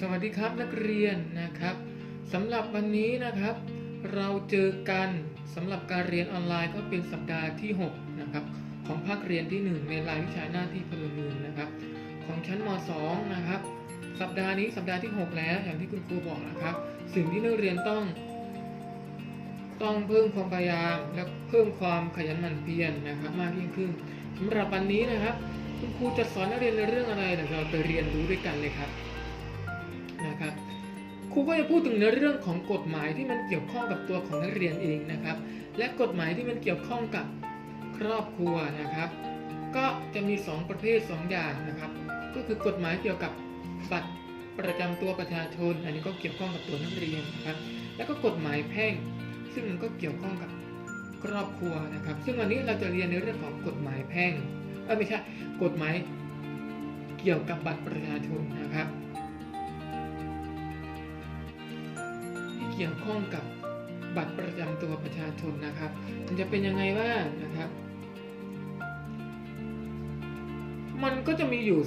สวัสดีครับนักเรียนนะครับสำหรับวันนี้นะครับ เราเจอกันสำหรับการเรียนออนไลน์ก็เป็นสัปดาห์ที่6นะครับของภาคเรียนที่ 1 ในรายวิชาหน้าที่พลเมืองนะครับ ของชั้นม .2 นะครับ สัปดาห์นี้สัปดาห์ที่ 6 แล้วอย่างที่คุณครูบอกนะครับ สิ่งที่นักเรียนต้อง ต้องเพิ่มความพยายามและเพิ่มความขยันหมั่นเพียรนะครับ มากยิ่งขึ้นสำหรับวันนี้นะครับ คุณครูจะสอนนักเรียนในเรื่องอะไรเดี๋ยวเราไปเรียนรู้ด้วยกันเลยครับ รูก็จะพูดถึงในเรื่องของกฎหมายที่มันเกี่ยวข้องกับตัวของนักเรียนเองนะครับ และกฎหมายที่มันเกี่ยวข้องกับครอบครัวนะครับ ก็จะมี 2 ประเภท 2 อย่างนะครับ ก็คือกฎหมายเกี่ยวกับบัตรประจำตัวประชาชน อันนี้ก็เกี่ยวข้องกับตัวนักเรียนนะครับ แล้วก็กฎหมายแพ่ง ซึ่งมันก็เกี่ยวข้องกับครอบครัวนะครับ ซึ่งวันนี้เราจะเรียนในเรื่องของกฎหมายแพ่งเออไม่ใช่กฎหมายเกี่ยวกับบัตรประชาชนนะครับ เกี่ยวข้องกับบัตรประจำตัวประชาชนนะครับ มันจะเป็นยังไงบ้างนะครับ มันก็จะมีอยู่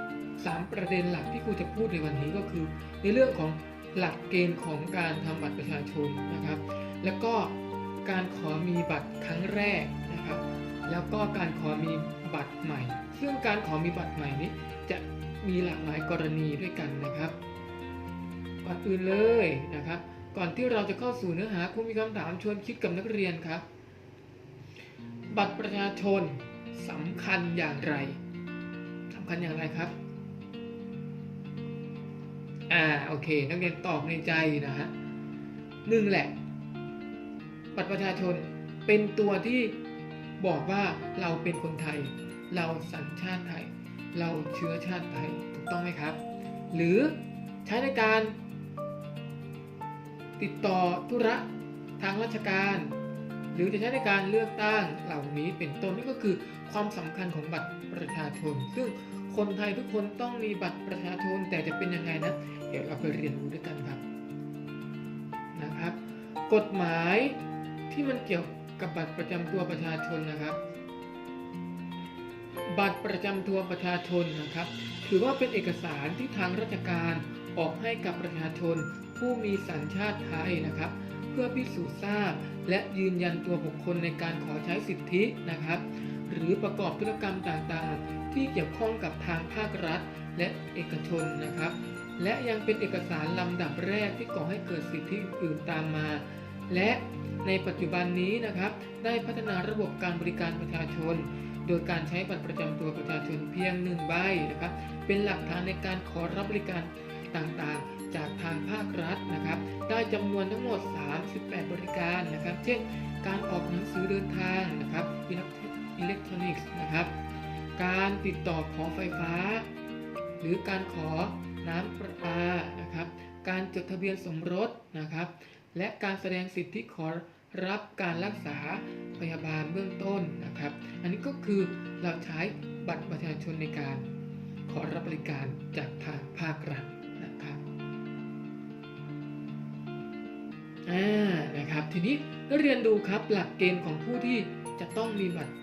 3 3 ประเด็นหลักที่ครูจะพูดในวันนี้ก็คือ ในเรื่องของหลักเกณฑ์ของการทำบัตรประชาชนนะครับ แล้วก็การขอมีบัตรครั้งแรกนะครับ แล้วก็การขอมีบัตรใหม่ ซึ่งการขอมีบัตรใหม่นี้ จะมีหลากหลายกรณีด้วยกันนะครับก่อนอื่นเลยนะครับ ก่อนที่เราจะเข้าสู่เนื้อหาครูมีคำถามชวนคิดกับนักเรียนครับ บัตรประชาชนสำคัญอย่างไรสำคัญอย่างไรครับ อ่าโอเค นักเรียนตอบในใจนะฮะหนึ่งแหละ บัตรประชาชนเป็นตัวที่บอกว่าเราเป็นคนไทย เราสัญชาติไทย เราเชื้อชาติไทยถูกต้องไหมครับ หรือใช้ในการ ติดต่อธุระทางราชการ หรือจะใช้ในการเลือกตั้งเหล่านี้เป็นต้นนี่ก็คือความสำคัญของบัตรประชาชน ซึ่งคนไทยทุกคนต้องมีบัตรประชาชนแต่จะเป็นยังไงนะเดี๋ยวเราไปเรียนรู้ด้วยกันครับนะครับ กฎหมายที่มันเกี่ยวกับบัตรประจำตัวประชาชนนะครับ บัตรประจำตัวประชาชนนะครับ ถือว่าเป็นเอกสารที่ทางราชการออกให้กับประชาชน ผู้มีสัญชาติไทยนะครับ เพื่อพิสูจน์ทราบและยืนยันตัวบุคคลในการขอใช้สิทธินะครับ หรือประกอบธุรกรรมต่างๆ ที่เกี่ยวข้องกับทางภาครัฐ และเอกชนนะครับ และยังเป็นเอกสารลำดับแรกที่ก่อให้เกิดสิทธิอื่นๆตามมา และในปัจจุบันนี้นะครับ ได้พัฒนาระบบการบริการประชาชน โดยการใช้บัตรประจำตัวประชาชนเพียงหนึ่งใบนะครับ เป็นหลักฐานในการขอรับบริการต่างๆ จากทางภาครัฐนะครับ ได้จำนวนทั้งหมด 38 บริการนะครับ เช่น การออกหนังสือเดินทางนะครับอิเล็กทรอนิกส์นะครับ การติดต่อขอไฟฟ้า หรือการขอน้ำประปานะครับ การจดทะเบียนสมรสนะครับ และการแสดงสิทธิขอรับการรักษาพยาบาลเบื้องต้นนะครับ อันนี้ก็คือเราใช้บัตรประชาชนในการขอรับบริการจากทางภาครัฐ อ่านะครับ ทีนี้ก็เรียนดูครับหลักเกณฑ์ของผู้ที่จะต้องมีบัตร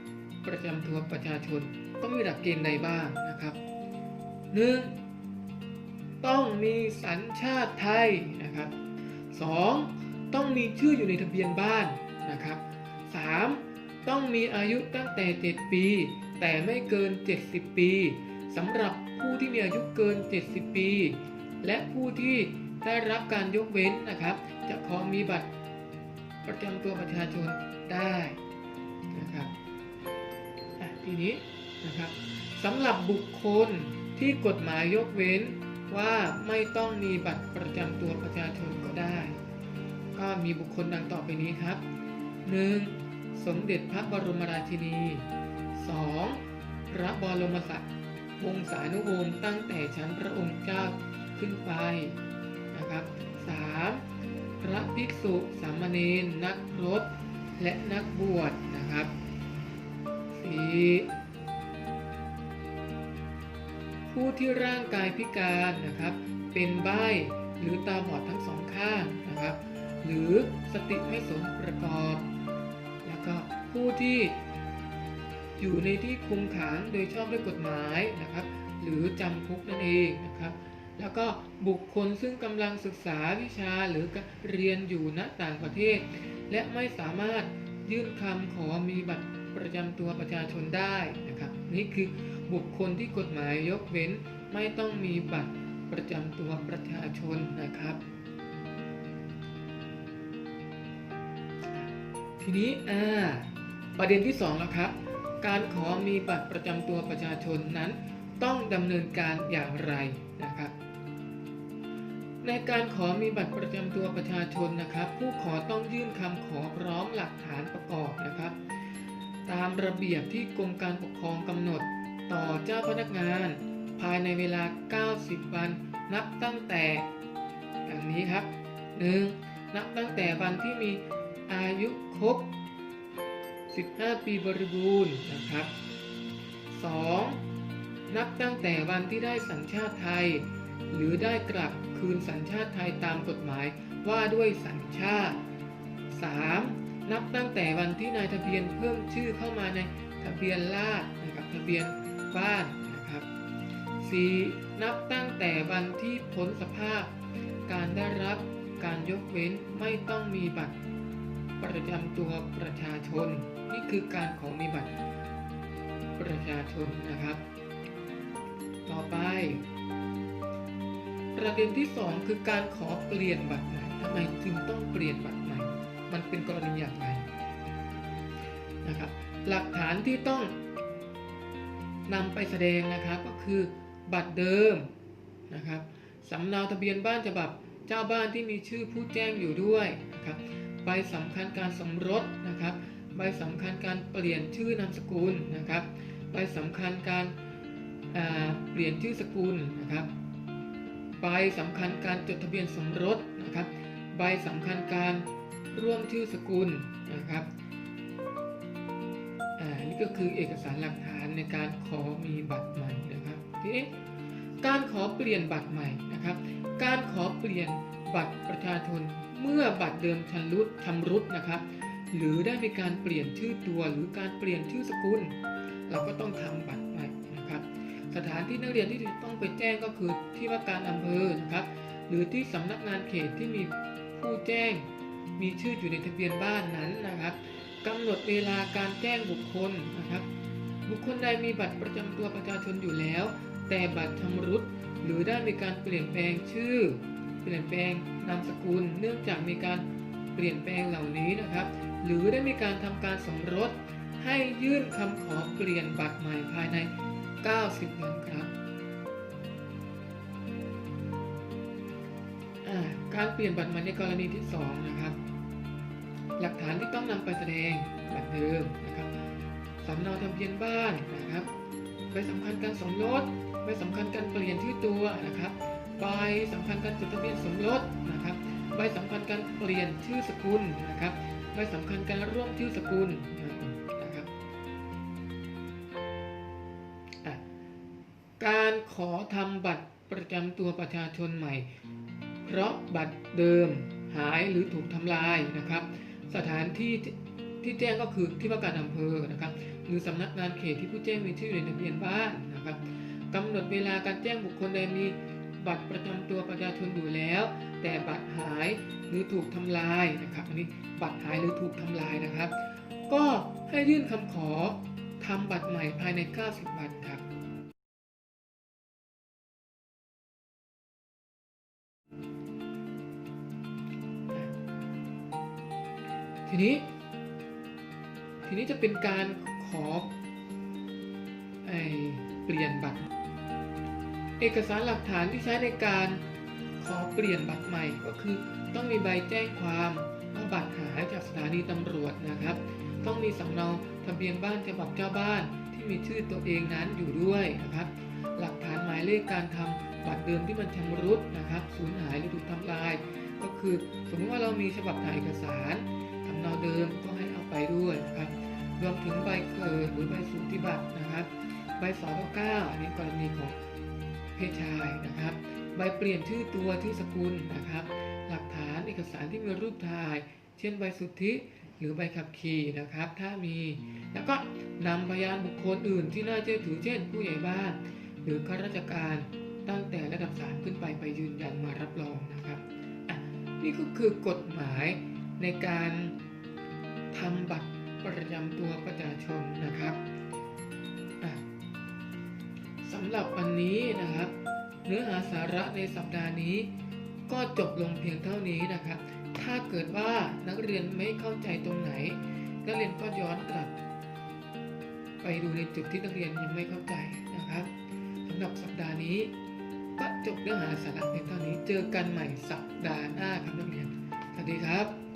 ประจำตัวประชาชน ต้องมีหลักเกณฑ์ใดบ้างนะครับ 1. ต้องมีสัญชาติไทยนะครับ 2. ต้องมีชื่ออยู่ในทะเบียนบ้านนะครับ 3. ต้องมีอายุตั้งแต่ 7 ปี แต่ไม่เกิน 70 ปีสำหรับผู้ที่มีอายุเกิน 70 ปี และผู้ที่ ได้รับการยกเว้นนะครับ จะขอมีบัตรประจำตัวประชาชนได้นะครับทีนี้นะครับสำหรับบุคคลที่กฎหมายยกเว้นว่าไม่ต้องมีบัตรประจำตัวประชาชนก็ได้ ก็มีบุคคลดังต่อไปนี้ครับ 1. สมเด็จพระบรมราชินี 2. พระบรมศักดิ์วงศานุวงศ์ตั้งแต่ชั้นพระองค์เจ้าขึ้นไป 3. พระภิกษุสามเณรนักรถและนักบวชนะครับ 4. ผู้ที่ร่างกายพิการนะครับ เป็นใบ้หรือตาบอดทั้งสองข้างนะครับ หรือสติไม่สมประกอบ แล้วก็ผู้ที่อยู่ในที่คุมขังโดยชอบด้วยกฎหมายนะครับ หรือจำคุกนั่นเองนะครับ แล้วก็บุคคลซึ่งกำลังศึกษาวิชาหรือเรียนอยู่ณต่างประเทศ และไม่สามารถยื่นคำขอมีบัตรประจำตัวประชาชนได้นะครับนี่คือบุคคลที่กฎหมายยกเว้นไม่ต้องมีบัตรประจำตัวประชาชนนะครับ ทีนี้อ่าประเด็นที่สองแล้วครับ การขอมีบัตรประจำตัวประชาชนนั้น ต้องดำเนินการอย่างไรนะครับ ในการขอมีบัตรประจำตัวประชาชนนะครับ ผู้ขอต้องยื่นคำขอพร้อมหลักฐานประกอบนะครับ ตามระเบียบที่กรมการปกครองกำหนด ต่อเจ้าพนักงาน ภายในเวลา 90 วัน นับตั้งแต่อย่างนี้ครับ 1. นับตั้งแต่วันที่มีอายุครบ 15 ปีบริบูรณ์นะครับ 2. นับตั้งแต่วันที่ได้สัญชาติไทย หรือได้กลับคืนสัญชาติไทยตามกฎหมายว่าด้วยสัญชาติ 3. นับตั้งแต่วันที่นายทะเบียนเพิ่มชื่อเข้ามาในทะเบียนราษฎรนะครับทะเบียนบ้านนะครับ 4. นับตั้งแต่วันที่พ้นสภาพ การได้รับการยกเว้นไม่ต้องมีบัตร ประจำตัวประชาชน นี่คือการของมีบัตรประชาชนนะครับ ต่อไป ประเด็นที่ 2 คือการขอเปลี่ยนบัตรใหม่ทำไมจึงต้องเปลี่ยนบัตรใหม่ มันเป็นกรณีอย่างไรนะครับหลักฐานที่ต้องนำไปแสดงนะครับก็คือบัตรเดิมนะครับสำเนาทะเบียนบ้านฉบับเจ้าบ้านที่มีชื่อผู้แจ้งอยู่ด้วยนะครับใบสำคัญการสมรสนะครับใบสำคัญการเปลี่ยนชื่อนามสกุลนะครับใบสำคัญการเปลี่ยนชื่อสกุลนะครับ ใบสำคัญการจดทะเบียนสมรสนะครับ ใบสำคัญการร่วมชื่อสกุลนะครับอ่านี่ก็คือเอกสารหลักฐานในการขอมีบัตรใหม่นะครับทีนี้การขอเปลี่ยนบัตรใหม่นะครับ การขอเปลี่ยนบัตรประชาชนเมื่อบัตรเดิมชำรุดชำรุดนะครับ หรือได้มีการเปลี่ยนชื่อตัวหรือการเปลี่ยนชื่อสกุล เราก็ต้องทำบัตร สถานที่นักเรียนที่ต้องไปแจ้งก็คือที่ว่าการอำเภอนะครับ หรือที่สำนักงานเขตที่มีผู้แจ้ง มีชื่ออยู่ในทะเบียนบ้านนั้นนะครับกำหนดเวลาการแจ้งบุคคลนะครับ บุคคลใดมีบัตรประจำตัวประชาชนอยู่แล้ว แต่บัตรชำรุดหรือได้มีการเปลี่ยนแปลงชื่อ เปลี่ยนแปลงนามสกุล เนื่องจากมีการเปลี่ยนแปลงเหล่านี้นะครับ หรือได้มีการทำการสมรสให้ยื่นคำขอเปลี่ยนบัตรใหม่ภายใน 90วันครับอ่าการเปลี่ยนบัตรใหม่ในกรณีที่ 2 นะครับ หลักฐานที่ต้องนำไปแสดงบัตรเดิมนะครับสำเนาทะเบียนบ้านนะครับใบสำคัญการสมรสใบสำคัญการเปลี่ยนชื่อตัวนะครับใบสำคัญการจดทะเบียนสมรสนะครับใบสำคัญการเปลี่ยนชื่อสกุลนะครับใบสำคัญการร่วมชื่อสกุลนะ ขอทำบัตรประจำตัวประชาชนใหม่ เพราะบัตรเดิมหายหรือถูกทำลายนะครับ สถานที่ที่แจ้งก็คือที่ว่าการอำเภอนะครับ หรือสำนักงานเขตที่ผู้แจ้งมีชื่อยู่ในทะเบียนบ้านนะครับกำหนดเวลาการแจ้งบุคคลใดมีบัตรประจำตัวประชาชนอยู่แล้ว แต่บัตรหายหรือถูกทำลายนะครับอันนี้บัตรหายหรือถูกทำลายนะครับ ก็ให้ยื่นคำขอทำบัตรใหม่ภายใน 90 วันครับ ทีนี้ ทีนี้จะเป็นการขอไอเปลี่ยนบัตร เอกสารหลักฐานที่ใช้ในการขอเปลี่ยนบัตรใหม่ก็คือ ต้องมีใบแจ้งความว่าบัตรหายจากสถานีตำรวจนะครับ ต้องมีสำเนาทะเบียนบ้านฉบับเจ้าบ้านที่มีชื่อตัวเองนั้นอยู่ด้วยนะครับ หลักฐานหมายเลขการทำบัตรเดิมที่มันชำรุดนะครับสูญหายหรือถูกทำลาย ก็คือสมมติว่าเรามีฉบับถ่ายเอกสารำเนาเดิมก็ให้เอาไปด้วยนะครับรวมถึงใบเกิดหรือใบสูติบัตรนะครับ ใบสอเก้าอันนี้กรณีของเพศชายนะครับ ใบเปลี่ยนชื่อตัวชื่อสกุลนะครับ หลักฐานเอกสารที่มีรูปถ่าย เช่นใบสุทธิหรือใบขับขี่นะครับ ถ้ามี แล้วก็นำพยานบุคคลอื่นที่น่าเชื่อถือเช่น ผู้ใหญ่บ้าน หรือข้าราชการตั้งแต่ระดับ3ขึ้นไปไปยืนยันมารับรองนะครับอะนี่ก็คือกฎหมายในการ ทำบัตรประจำตัวประชาชนนะครับสำหรับวันนี้นะครับ เนื้อหาสาระในสัปดาห์นี้ ก็จบลงเพียงเท่านี้นะครับ ถ้าเกิดว่านักเรียนไม่เข้าใจตรงไหน นักเรียนก็ย้อนกลับ ไปดูในจุดที่นักเรียนยังไม่เข้าใจนะครับสำหรับสัปดาห์นี้ก็จบเนื้อหาสาระเพียงเท่านี้ เจอกันใหม่สัปดาห์หน้าครับนักเรียนสวัสดีครับ